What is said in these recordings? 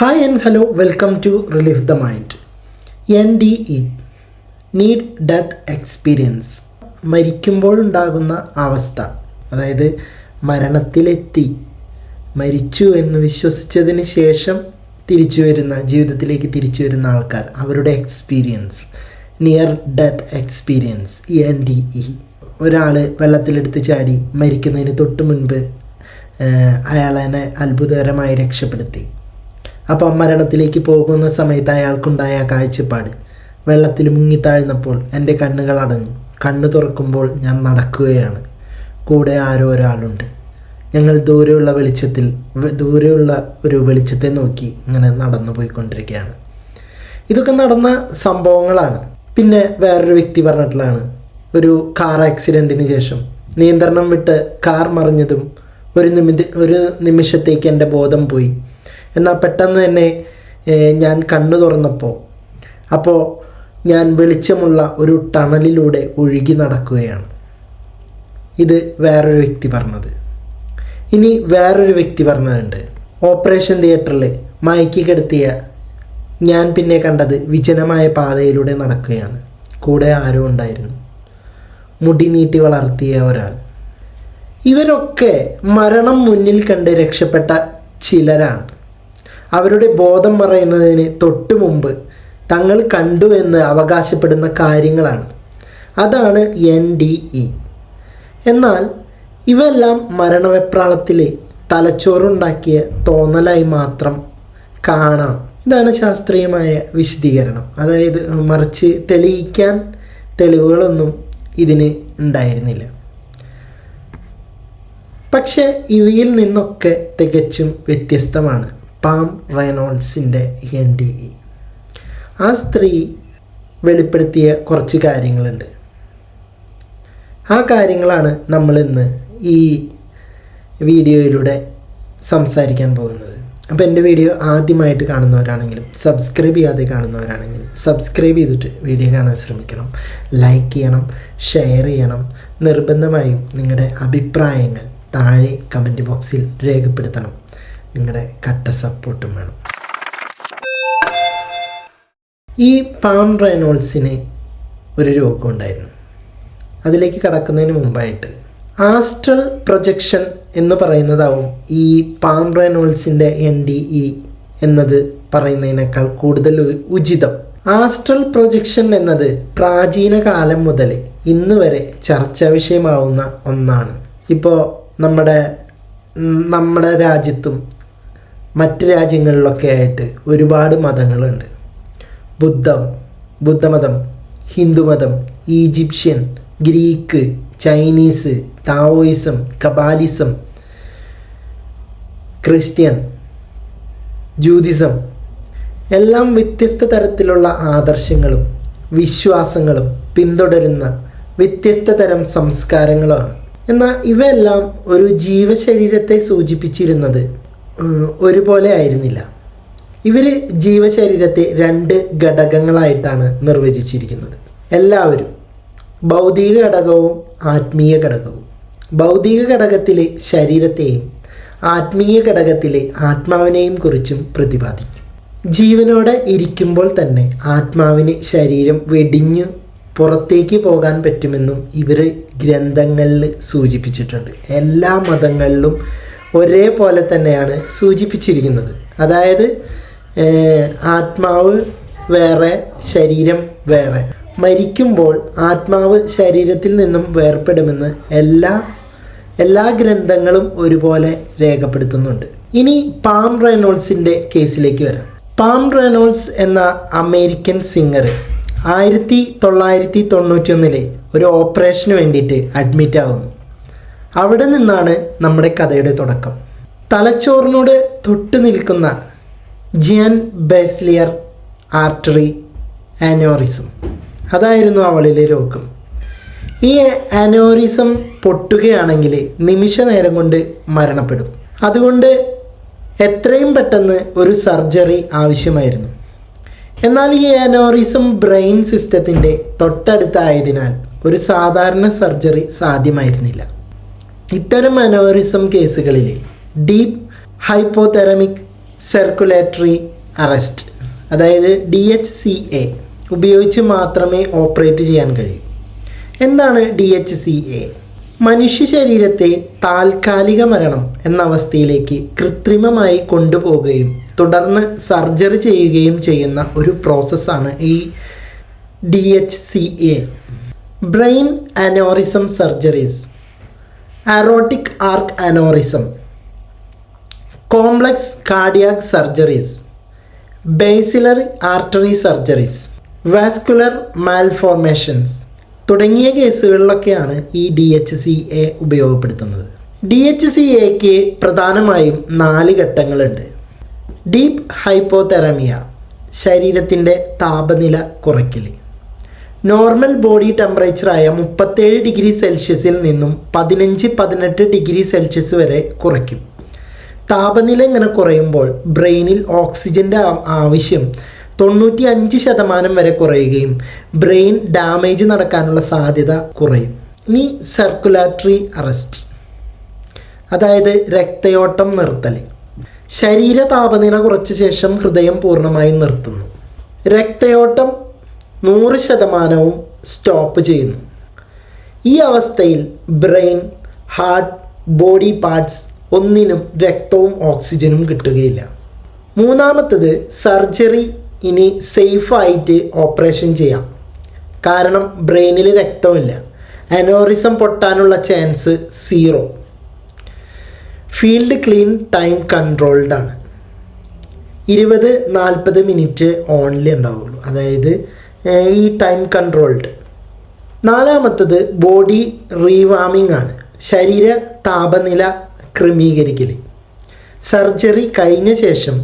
Hi and hello welcome to relief the mind N D E near death experience മരിക്കുമ്പോഴുണ്ടാകുന്ന അവസ്ഥ. അതായത് മരണത്തിലെത്തി. മരിച്ചു എന്ന് വിശ്വസിച്ചതിന് ശേഷം തിരിച്ചു വരുന്ന ജീവിതത്തിലേക്ക് തിരിച്ചു വരുന്ന ആൾക്കാർ. അവരുടെ experience near death experience N D E ഒരാൾ വെള്ളത്തിലെടുത്ത് ചാടി മരിക്കുന്നതിന് തൊട്ട് മുൻപ് അയാളെ അത്ഭുതകരമായി രക്ഷപ്പെടുത്തി. അപ്പം മരണത്തിലേക്ക് പോകുന്ന സമയത്ത് അയാൾക്കുണ്ടായ കാഴ്ചപ്പാട്. വെള്ളത്തിൽ മുങ്ങിത്താഴ്ന്നപ്പോൾ എന്റെ കണ്ണുകൾ അടഞ്ഞു. കണ്ണു തുറക്കുമ്പോൾ ഞാൻ നടക്കുകയാണ്. കൂടെ ആരോ ഒരാളുണ്ട്. ഞങ്ങൾ ദൂരെയുള്ള വെളിച്ചത്തിൽ ദൂരെയുള്ള ഒരു വെളിച്ചത്തെ നോക്കി ഇങ്ങനെ നടന്നു പോയിക്കൊണ്ടിരിക്കുകയാണ് ഇതൊക്കെ നടന്ന സംഭവങ്ങളാണ്. പിന്നെ വേറൊരു വ്യക്തി പറഞ്ഞിട്ടുള്ളതാണ്. ഒരു കാർ ആക്സിഡന്റിന് ശേഷം നിയന്ത്രണം വിട്ട് കാർ മറിഞ്ഞതും ഒരു നിമിഷ ഒരു നിമിഷത്തേക്ക് എന്റെ ബോധം പോയി. എന്നാൽ പെട്ടെന്ന് തന്നെ ഞാൻ കണ്ണു തുറന്നപ്പോൾ അപ്പോൾ ഞാൻ വെളിച്ചമുള്ള ഒരു ടണലിലൂടെ ഒഴുകി നടക്കുകയാണ്. ഇത് വേറൊരു വ്യക്തി പറഞ്ഞത്. ഇനി വേറൊരു വ്യക്തി പറഞ്ഞതുണ്ട്. ഓപ്പറേഷൻ തിയേറ്ററിൽ മയക്കി കിടത്തിയ ഞാൻ പിന്നെ കണ്ടത് വിജനമായ പാതയിലൂടെ നടക്കുകയാണ്. കൂടെ ആരോ ഉണ്ടായിരുന്നു. മുടി നീട്ടി വളർത്തിയ ഒരാൾ. ഇവരൊക്കെ മരണം മുന്നിൽ കണ്ട് രക്ഷപ്പെട്ട ചിലരാണ്. അവരുടെ ബോധം പറയുന്നതിന് തൊട്ടു മുമ്പ് തങ്ങൾ കണ്ടു എന്ന് അവകാശപ്പെടുന്ന കാര്യങ്ങളാണ്. അതാണ് എൻ ഡി ഇ എന്നാൽ ഇവയെല്ലാം മരണവെപ്രാളത്തിലെ തലച്ചോറുണ്ടാക്കിയ തോന്നലായി മാത്രം കാണാം. ഇതാണ് ശാസ്ത്രീയമായ വിശദീകരണം. അതായത് മറിച്ച് തെളിയിക്കാൻ തെളിവുകളൊന്നും ഇതിന് ഉണ്ടായിരുന്നില്ല. പക്ഷേ ഇവയിൽ നിന്നൊക്കെ തികച്ചും വ്യത്യസ്തമാണ്. പാം റയനോൾസിന്റെ എൻ ഡി ഇ ആ സ്ത്രീ വെളിപ്പെടുത്തിയ കുറച്ച് കാര്യങ്ങളുണ്ട്. ആ കാര്യങ്ങളാണ് നമ്മളിന്ന് ഈ വീഡിയോയിലൂടെ സംസാരിക്കാൻ പോകുന്നത്. അപ്പോൾ എന്റെ വീഡിയോ ആദ്യമായിട്ട് കാണുന്നവരാണെങ്കിലും സബ്സ്ക്രൈബ് ചെയ്യാതെ കാണുന്നവരാണെങ്കിലും സബ്സ്ക്രൈബ് ചെയ്തിട്ട് വീഡിയോ കാണാൻ ശ്രമിക്കണം. ലൈക്ക് ചെയ്യണം ഷെയർ ചെയ്യണം. നിർബന്ധമായും നിങ്ങളുടെ അഭിപ്രായങ്ങൾ താഴെ കമന്റ് ബോക്സിൽ രേഖപ്പെടുത്തണം. നിങ്ങളുടെ കട്ട സപ്പോർട്ടും വേണം. ഈ പാം റെനോൾസിന് ഒരു രോഗം ഉണ്ടായിരുന്നു. അതിലേക്ക് കടക്കുന്നതിന് മുമ്പായിട്ട് ആസ്ട്രൽ പ്രൊജക്ഷൻ എന്ന് പറയുന്നതാവും ഈ പാം റെനോൾസിന്റെ എൻ ഡി ഇ എന്നത് പറയുന്നതിനേക്കാൾ കൂടുതൽ ഉചിതം. ആസ്ട്രൽ പ്രൊജക്ഷൻ എന്നത് പ്രാചീന കാലം മുതൽ ഇന്ന് വരെ ചർച്ചാ വിഷയമാവുന്ന ഒന്നാണ്. ഇപ്പോൾ നമ്മുടെ നമ്മുടെ രാജ്യത്തും മറ്റ് രാജ്യങ്ങളിലൊക്കെ ആയിട്ട് ഒരുപാട് മതങ്ങളുണ്ട്. ബുദ്ധം ബുദ്ധമതം ഹിന്ദുമതം Egyptian Greek Chinese Taoism Kabbalism Christian ജൂതിസം എല്ലാം വ്യത്യസ്ത തരത്തിലുള്ള ആദർശങ്ങളും വിശ്വാസങ്ങളും പിന്തുടരുന്ന വ്യത്യസ്ത തരം സംസ്കാരങ്ങളാണ്. എന്നാൽ ഇവയെല്ലാം ഒരു ജീവശരീരത്തെ സൂചിപ്പിച്ചിരുന്നത് ഒരുപോലെ ആയിരുന്നില്ല. ഇവർ ജീവശരീരത്തെ രണ്ട് ഘടകങ്ങളായിട്ടാണ് നിർവചിച്ചിരിക്കുന്നത്. എല്ലാവരും ഭൗതിക ഘടകവും ആത്മീയ ഘടകവും. ഭൗതിക ഘടകത്തിലെ ശരീരത്തെയും ആത്മീയ ഘടകത്തിലെ ആത്മാവിനെയും കുറിച്ചും പ്രതിപാദിക്കും. ജീവനോടെ ഇരിക്കുമ്പോൾ തന്നെ ആത്മാവിന് ശരീരം വെടിഞ്ഞു പുറത്തേക്ക് പോകാൻ പറ്റുമെന്നും ഇവർ ഗ്രന്ഥങ്ങളിൽ സൂചിപ്പിച്ചിട്ടുണ്ട്. എല്ലാ മതങ്ങളിലും ഒരേപോലെ തന്നെയാണ് സൂചിപ്പിച്ചിരിക്കുന്നത്. അതായത് ആത്മാവ് വേറെ ശരീരം വേറെ. മരിക്കുമ്പോൾ ആത്മാവ് ശരീരത്തിൽ നിന്നും വേർപ്പെടുമെന്ന് എല്ലാ എല്ലാ ഗ്രന്ഥങ്ങളും ഒരുപോലെ രേഖപ്പെടുത്തുന്നുണ്ട്. ഇനി പാം റെനോൾസിന്റെ കേസിലേക്ക് വരാം. പാം റെനോൾസ് എന്ന അമേരിക്കൻ സിംഗർ ആയിരത്തി തൊള്ളായിരത്തി തൊണ്ണൂറ്റി ഒന്നിലെ ഒരു ഓപ്പറേഷന് വേണ്ടിയിട്ട് അഡ്മിറ്റ് ആവുന്നു അവിടെ നിന്നാണ് നമ്മുടെ കഥയുടെ തുടക്കം. തലച്ചോറിനോട് തൊട്ടു നിൽക്കുന്ന ജിയൻ ബേസ്ലിയർ ആർട്ടറി ആനോറിസം അതായിരുന്നു അവളിലെ രോഗം ഈ അനോറിസം പൊട്ടുകയാണെങ്കിൽ നിമിഷ നേരം കൊണ്ട് മരണപ്പെടും. അതുകൊണ്ട് എത്രയും പെട്ടെന്ന് ഒരു സർജറി ആവശ്യമായിരുന്നു. എന്നാൽ ഈ അനോറിസം ബ്രെയിൻ സിസ്റ്റത്തിന്റെ തൊട്ടടുത്തായതിനാൽ ഒരു സാധാരണ സർജറി സാധ്യമായിരുന്നില്ല. ഇത്തരം അനോറിസം കേസുകളിൽ ഡീപ്പ് ഹൈപ്പോതെറമിക് സർക്കുലേറ്ററി അറസ്റ്റ് അതായത് ഡി എച്ച് സി എ ഉപയോഗിച്ച് മാത്രമേ ഓപ്പറേറ്റ് ചെയ്യാൻ കഴിയൂ. എന്താണ് ഡി എച്ച് സി എ? മനുഷ്യ ശരീരത്തെ താൽക്കാലിക മരണം എന്ന അവസ്ഥയിലേക്ക് കൃത്രിമമായി കൊണ്ടുപോവുകയും തുടർന്ന് സർജറി ചെയ്യുകയും ചെയ്യുന്ന ഒരു പ്രോസസ്സാണ് ഈ D H C A. Brain aneurysm surgeries. Aortic arch aneurysm complex cardiac surgeries basilar artery surgeries vascular malformations തുടങ്ങിയ കേസുകളിലൊക്കെയാണ് ഈ ഡി എച്ച് സി എ ഉപയോഗപ്പെടുത്തുന്നത്. ഡി എച്ച് സി എക്ക് പ്രധാനമായും നാല് ഘട്ടങ്ങളുണ്ട്. ഡീപ്പ് ഹൈപ്പോതെറമിയ ശരീരത്തിന്റെ താപനില കുറയ്ക്കൽ നോർമൽ ബോഡി ടെമ്പറേച്ചറായ മുപ്പത്തേഴ് ഡിഗ്രി സെൽഷ്യസിൽ നിന്നും പതിനഞ്ച് പതിനെട്ട് ഡിഗ്രി സെൽഷ്യസ് വരെ കുറയ്ക്കും. താപനില ഇങ്ങനെ കുറയുമ്പോൾ ബ്രെയിനിൽ ഓക്സിജന്റെ ആവശ്യം തൊണ്ണൂറ്റി അഞ്ച് ശതമാനം വരെ കുറയുകയും ബ്രെയിൻ ഡാമേജ് നടക്കാനുള്ള സാധ്യത കുറയും. ഇനി സർക്കുലാറ്ററി അറസ്റ്റ് അതായത് രക്തയോട്ടം നിർത്തൽ. ശരീര താപനില കുറച്ച ശേഷം ഹൃദയം പൂർണമായും നിർത്തുന്നു. രക്തയോട്ടം നൂറ് ശതമാനവും സ്റ്റോപ്പ് ചെയ്യുന്നു. ഈ അവസ്ഥയിൽ ബ്രെയിൻ ഹാർട്ട് ബോഡി പാർട്സ് ഒന്നിനും രക്തവും ഓക്സിജനും കിട്ടുകയില്ല. മൂന്നാമത്തത് സർജറി ഇനി സേഫായിട്ട് ഓപ്പറേഷൻ ചെയ്യാം. കാരണം ബ്രെയിനിൽ രക്തമില്ല. Aneurysm പൊട്ടാനുള്ള chance zero field clean time controlled ആണ്. ഇരുപത് നാൽപ്പത് മിനിറ്റ് ഓൺലി ഉണ്ടാവുള്ളൂ. അതായത് ഈ ടൈം കൺട്രോൾഡ് നാലാമത്തത് ബോഡി റീവാമിംഗ് ആണ്. ശരീര താപനില ക്രമീകരിക്കൽ സർജറി കഴിഞ്ഞ ശേഷം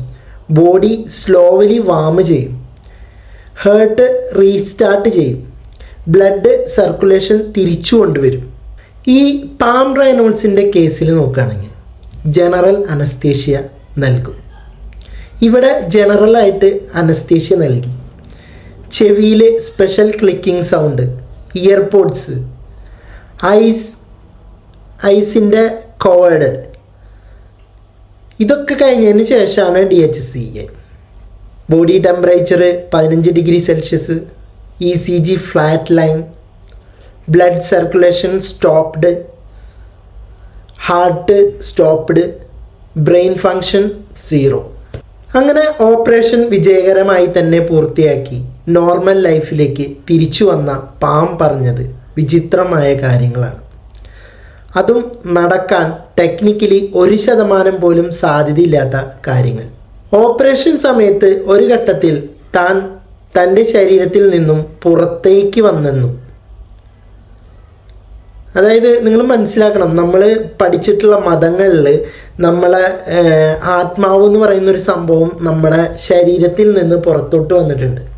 ബോഡി സ്ലോവലി വാം ചെയ്യും. ഹേർട്ട് റീസ്റ്റാർട്ട് ചെയ്യും. ബ്ലഡ് സർക്കുലേഷൻ തിരിച്ചു കൊണ്ടുവരും. ഈ പാം റൈനോൾസിന്റെ കേസിൽ നോക്കുകയാണെങ്കിൽ ജനറൽ അനസ്തേഷ്യ നൽകും. ഇവിടെ ജനറലായിട്ട് അനസ്തേഷ്യ നൽകി. ചെവിയിൽ special clicking sound earpods eyes ഐസിന്റെ covered ഇതൊക്കെ കഴിഞ്ഞതിന് ശേഷമാണ് D H C A body temperature പതിനഞ്ച് degree Celsius E C G flat line blood circulation stopped heart stopped brain function zero അങ്ങനെ ഓപ്പറേഷൻ വിജയകരമായി തന്നെ പൂർത്തിയാക്കി. നോർമൽ ലൈഫിലേക്ക് തിരിച്ചു വന്ന പാം പറഞ്ഞത് വിചിത്രമായ കാര്യങ്ങളാണ്. അതും നടക്കാൻ ടെക്നിക്കലി ഒരു ശതമാനം പോലും സാധ്യതയില്ലാത്ത കാര്യങ്ങൾ. ഓപ്പറേഷൻ സമയത്ത് ഒരു ഘട്ടത്തിൽ താൻ തന്റെ ശരീരത്തിൽ നിന്നും പുറത്തേക്ക് വന്നെന്നും. അതായത് നിങ്ങൾ മനസ്സിലാക്കണം നമ്മൾ പഠിച്ചിട്ടുള്ള മതങ്ങളിൽ നമ്മളെ ആത്മാവ് എന്ന് പറയുന്ന ഒരു സംഭവം നമ്മുടെ ശരീരത്തിൽ നിന്ന് പുറത്തോട്ട് വന്നിട്ടുണ്ട്.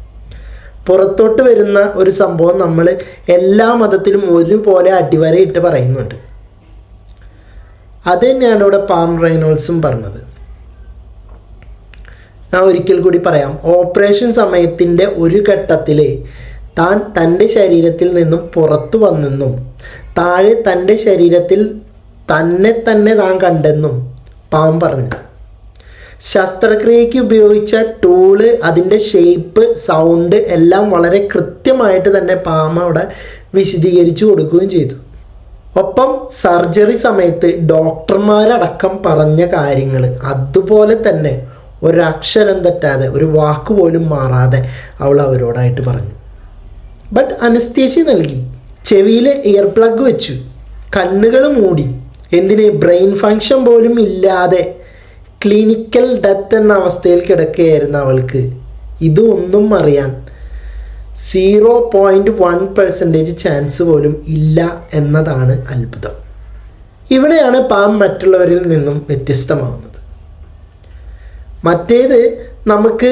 പുറത്തോട്ട് വരുന്ന ഒരു സംഭവം നമ്മൾ എല്ലാ മതത്തിലും ഒരുപോലെ അടിവരയിട്ട് പറയുന്നുണ്ട്. അത് തന്നെയാണ് ഇവിടെ പാം റൈനോൾസും പറഞ്ഞത്. ഞാൻ ഒരിക്കൽ കൂടി പറയാം. ഓപ്പറേഷൻ സമയത്തിന്റെ ഒരു ഘട്ടത്തിൽ താൻ തന്റെ ശരീരത്തിൽ നിന്നും പുറത്തു വന്നെന്നും താഴെ തന്റെ ശരീരത്തിൽ തന്നെ തന്നെ താൻ കണ്ടെന്നും പാം പറഞ്ഞു. ശസ്ത്രക്രിയയ്ക്ക് ഉപയോഗിച്ച ടൂൾ അതിന്റെ ഷേപ്പ് സൗണ്ട് എല്ലാം വളരെ കൃത്യമായിട്ട് തന്നെ പാമ അവിടെ വിശദീകരിച്ചു കൊടുക്കുകയും ചെയ്തു. ഒപ്പം സർജറി സമയത്ത് ഡോക്ടർമാരടക്കം പറഞ്ഞ കാര്യങ്ങൾ അതുപോലെ തന്നെ ഒരക്ഷരം തെറ്റാതെ ഒരു വാക്ക് പോലും മാറാതെ അവൾ അവരോടായിട്ട് പറഞ്ഞു. ബട്ട് അനസ്തേഷ്യ നൽകി. ചെവിയിൽ ഇയർ പ്ലഗ് വെച്ചു. കണ്ണുകൾ മൂടി. എന്തിന്? ബ്രെയിൻ ഫങ്ഷൻ പോലും ഇല്ലാതെ ക്ലിനിക്കൽ ഡെത്ത് എന്ന അവസ്ഥയിൽ കിടക്കുകയായിരുന്നു അവൾക്ക്. ഇതൊന്നും അറിയാൻ zero point one percentage chance പോലും ഇല്ല എന്നതാണ് അത്ഭുതം. ഇവിടെയാണ് പാം മറ്റുള്ളവരിൽ നിന്നും വ്യത്യസ്തമാവുന്നത്. മറ്റേത് നമുക്ക്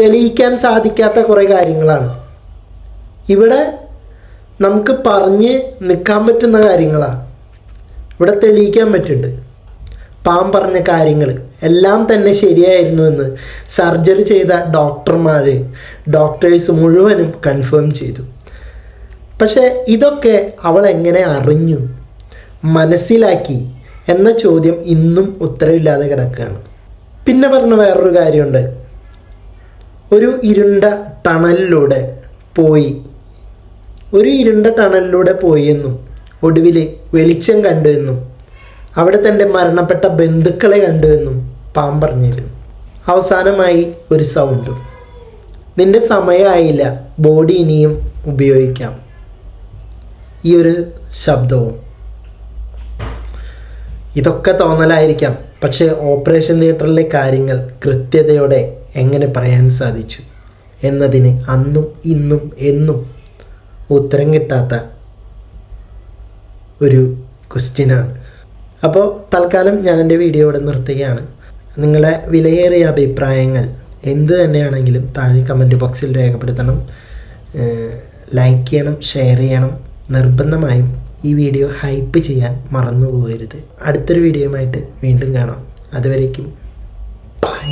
തെളിയിക്കാൻ സാധിക്കാത്ത കുറേ കാര്യങ്ങളാണ്. ഇവിടെ നമുക്ക് പറഞ്ഞ് നിൽക്കാൻ പറ്റുന്ന കാര്യങ്ങളാണ് ഇവിടെ തെളിയിക്കാൻ പറ്റുന്നുണ്ട് പാം പറഞ്ഞ കാര്യങ്ങൾ എല്ലാം തന്നെ ശരിയായിരുന്നു എന്ന് സർജറി ചെയ്ത ഡോക്ടർമാർ ഡോക്ടേഴ്സ് മുഴുവനും കൺഫേം ചെയ്തു. പക്ഷേ ഇതൊക്കെ അവൾ എങ്ങനെ അറിഞ്ഞു? മനസ്സിലാക്കി എന്ന ചോദ്യം ഇന്നും ഉത്തരവില്ലാതെ കിടക്കുകയാണ്. പിന്നെ പറഞ്ഞ വേറൊരു കാര്യമുണ്ട്. ഒരു ഇരുണ്ട ടണലിലൂടെ പോയി. ഒരു ഇരുണ്ട ടണലിലൂടെ പോയി എന്നും ഒടുവിൽ വെളിച്ചം കണ്ടു എന്നും. അവിടെ തന്റെ മരണപ്പെട്ട ബന്ധുക്കളെ കണ്ടു എന്നും പാം പറഞ്ഞിരുന്നു. അവസാനമായി ഒരു സൗണ്ടും നിന്റെ സമയമായില്ല ബോഡി ഇനിയും ഉപയോഗിക്കാം. ഈ ഒരു ശബ്ദവും. ഇതൊക്കെ തോന്നലായിരിക്കാം പക്ഷേ ഓപ്പറേഷൻ തിയേറ്ററിലെ കാര്യങ്ങൾ കൃത്യതയോടെ എങ്ങനെ പറയാൻ സാധിച്ചു എന്നതിന് അന്നും ഇന്നും എന്നും ഉത്തരം കിട്ടാത്ത ഒരു ക്വസ്റ്റ്യനാണ് അപ്പോൾ തൽക്കാലം ഞാൻ എന്റെ വീഡിയോ ഇവിടെ നിർത്തുകയാണ്. നിങ്ങളുടെ വിലയേറിയ അഭിപ്രായങ്ങൾ എന്ത് തന്നെയാണെങ്കിലും താഴെ കമന്റ് ബോക്സിൽ രേഖപ്പെടുത്തണം. ലൈക്ക് ചെയ്യണം ഷെയർ ചെയ്യണം. നിർബന്ധമായും ഈ വീഡിയോ ഹൈപ്പ് ചെയ്യാൻ മറന്നു പോകരുത്. അടുത്തൊരു വീഡിയോയുമായിട്ട് വീണ്ടും കാണാം. അതുവരേക്കും ബൈ